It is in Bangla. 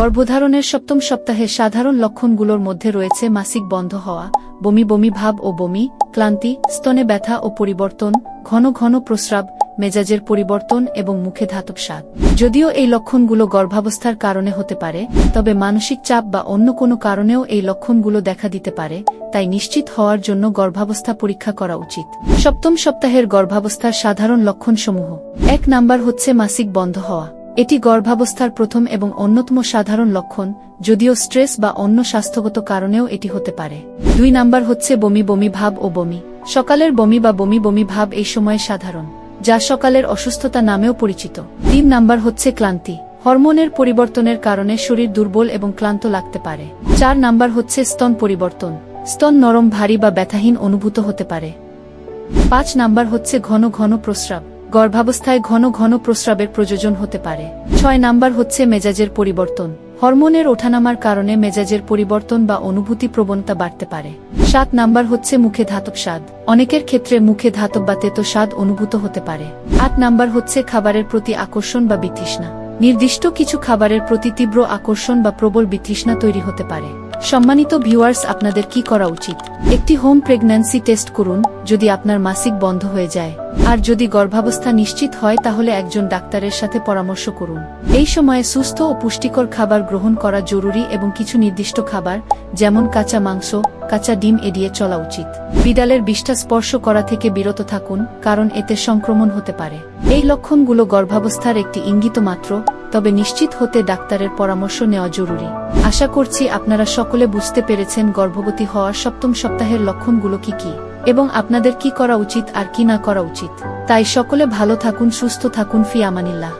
গর্ভধারণের সপ্তম সপ্তাহের সাধারণ লক্ষণগুলোর মধ্যে রয়েছে মাসিক বন্ধ হওয়া, বমি বমি ভাব ও বমি, ক্লান্তি, স্তনে ব্যথা ও পরিবর্তন, ঘন ঘন প্রস্রাব, মেজাজের পরিবর্তন এবং মুখে ধাতব স্বাদ। যদিও এই লক্ষণগুলো গর্ভাবস্থার কারণে হতে পারে, তবে মানসিক চাপ বা অন্য কোনো কারণেও এই লক্ষণগুলো দেখা দিতে পারে, তাই নিশ্চিত হওয়ার জন্য গর্ভাবস্থা পরীক্ষা করা উচিত। সপ্তম সপ্তাহের গর্ভাবস্থার সাধারণ লক্ষণসমূহ। এক নাম্বার হচ্ছে মাসিক বন্ধ হওয়া। এটি গর্ভাবস্থার প্রথম এবং অন্যতম সাধারণ লক্ষণ, যদিও স্ট্রেস বা অন্য স্বাস্থ্যগত কারণেও এটি হতে পারে। দুই নাম্বার হচ্ছে বমি বমি ভাব ও বমি। সকালের বমি বা বমি বমি ভাব এই সময়ে সাধারণ, যা সকালের অসুস্থতা নামেও পরিচিত। তিন নাম্বার হচ্ছে ক্লান্তি, হরমোনের পরিবর্তনের কারণে শরীর দুর্বল এবং ক্লান্ত লাগতে পারে। চার নাম্বার হচ্ছে স্তন পরিবর্তন, স্তন নরম, ভারী বা ব্যথাহীন অনুভূত হতে পারে। পাঁচ নাম্বার হচ্ছে ঘন ঘন প্রস্রাব গর্ভাবস্থায় ঘন ঘন প্রস্রাবের প্রয়োজন হতে পারে। ছয় নাম্বার হচ্ছে মেজাজের পরিবর্তন। হরমোনের ওঠানামার কারণে মেজাজের পরিবর্তন বা অনুভূতি প্রবণতা বাড়তে পারে। সাত নাম্বার হচ্ছে মুখে ধাতব স্বাদ। অনেকের ক্ষেত্রে মুখে ধাতব বা তেতো স্বাদ অনুভূত হতে পারে। আট নাম্বার হচ্ছে খাবারের প্রতি আকর্ষণ বা বিতৃষ্ণা। নির্দিষ্ট কিছু খাবারের প্রতি তীব্র আকর্ষণ বা প্রবল বিতৃষ্ণা তৈরি হতে পারে। সম্মানিত ভিউয়ার্স, আপনাদের কি করা উচিত? একটি হোম প্রেগন্যান্সি টেস্ট করুন, যদি আপনার মাসিক বন্ধ হয়ে যায়। আর যদি গর্ভাবস্থা নিশ্চিত হয়, তাহলে একজন ডাক্তারের সাথে পরামর্শ করুন। এই সময়ে সুস্থ ও পুষ্টিকর খাবার গ্রহণ করা জরুরি এবং কিছু নির্দিষ্ট খাবার, যেমন কাঁচা মাংস, কাঁচা ডিম এড়িয়ে চলা উচিত। বিড়ালের বিষ্ঠা স্পর্শ করা থেকে বিরত থাকুন, কারণ এতে সংক্রমণ হতে পারে। এই লক্ষণগুলো গর্ভাবস্থার একটি ইঙ্গিত মাত্র তবে নিশ্চিত হতে ডাক্তারের পরামর্শ নেওয়া জরুরি। আশা করছি আপনারা সকলে বুঝতে পেরেছেন গর্ভবতী হওয়ার সপ্তম সপ্তাহের লক্ষণগুলো কি কি, এবং আপনাদের কি করা উচিত আর কি না করা উচিত। তাই সকলে ভালো থাকুন, সুস্থ থাকুন, ফি আমানিল্লাহ।